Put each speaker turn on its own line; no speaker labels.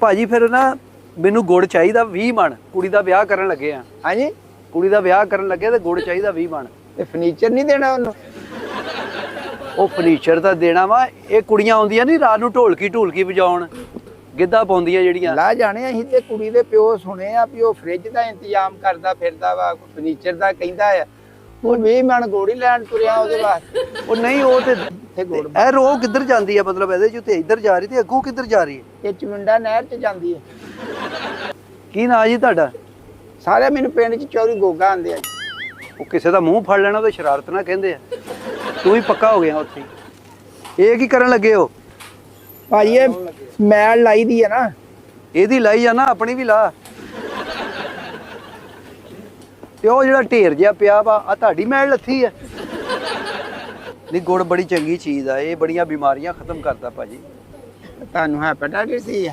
ਭਾਜੀ ਫਿਰ ਨਾ ਮੈਨੂੰ ਗੁੜ ਚਾਹੀਦਾ 20 ਮਣ ਕੁੜੀ ਦਾ ਵਿਆਹ ਕਰਨ ਲੱਗੇ ਆ।
ਹਾਂਜੀ?
ਕੁੜੀ ਦਾ ਵਿਆਹ ਕਰਨ ਲੱਗੇ ਤੇ ਗੁੜ ਚਾਹੀਦਾ 20 ਮਣ
ਤੇ ਫਰਨੀਚਰ ਨਹੀਂ ਦੇਣਾ ਉਹਨੂੰ?
ਉਹ ਫਰਨੀਚਰ ਤਾਂ ਦੇਣਾ ਵਾ ਇਹ ਕੁੜੀਆਂ ਆਉਂਦੀਆਂ ਨਹੀਂ ਰਾਤ ਨੂੰ ਢੋਲਕੀ ਢੋਲਕੀ ਵਜਾਉਣ ਗਿੱਧਾ ਪਾਉਂਦੀਆਂ ਜਿਹੜੀਆਂ।
ਲਾ ਜਾਣੇ ਅਸੀਂ ਤੇ ਕੁੜੀ ਦੇ ਪਿਓ ਸੁਣੇ ਆ ਵੀ ਉਹ ਫ੍ਰਿਜ ਦਾ ਇੰਤਜ਼ਾਮ ਕਰਦਾ ਫਿਰਦਾ ਵਾ ਫਰਨੀਚਰ ਦਾ ਕਹਿੰਦਾ ਆ। ਉਹ 20 ਮਣ ਗੋੜੀ ਲੈਣ ਤੁਰਿਆ ਉਹਦੇ ਵਾਸਤੇ
ਉਹ ਨਹੀਂ ਉਹ ਤੇ
ਇੱਥੇ ਗੋੜ
ਇਹ ਰੋ ਕਿੱਧਰ ਜਾਂਦੀ ਆ? ਮਤਲਬ ਇਹਦੇ ਚ ਤੇ ਇੱਧਰ ਜਾ ਰਹੀ ਤੇ ਅੱਗੋਂ ਕਿੱਧਰ ਜਾ ਰਹੀ ਹੈ?
ਇਹ ਚਮਿੰਡਾ ਨਹਿਰ ਚ ਜਾਂਦੀ ਹੈ।
ਕੀ ਨਾਂ ਜੀ ਤੁਹਾਡਾ?
ਸਾਰੇ ਮੈਨੂੰ ਪਿੰਡ ਚ ਚੌਰੀ ਗੋਗਾ ਆਂਦੇ ਆ
ਉਹ ਕਿਸੇ ਦਾ ਮੂੰਹ ਫੜ ਲੈਣਾ ਤੇ ਸ਼ਰਾਰਤ ਨਾ ਕਹਿੰਦੇ ਆ। ਤੂੰ ਵੀ ਪੱਕਾ ਹੋ ਗਿਆ ਉੱਥੇ। ਇਹ ਕੀ ਕਰਨ ਲੱਗੇ ਹੋ?
ਭਾਜੀ ਇਹ ਮੈਲ ਲਾਈ ਦੀ ਹੈ ਨਾ।
ਇਹਦੀ ਲਾਈ ਆ ਨਾ ਆਪਣੀ ਵੀ ਲਾ। ਤੇ ਉਹ ਜਿਹੜਾ ਢੇਰ ਜਿਹਾ ਪਿਆ ਵਾ ਆ ਤੁਹਾਡੀ ਮੈਲ ਲੱਥੀ ਆ। ਨਹੀਂ, ਗੁੜ ਬੜੀ ਚੰਗੀ ਚੀਜ਼ ਆ, ਇਹ ਬੜੀਆਂ ਬਿਮਾਰੀਆਂ ਖਤਮ ਕਰਦਾ ਭਾਜੀ।
ਤੁਹਾਨੂੰ ਹੈਪੇਟਾਈਟਿਸ ਸੀ ਆ।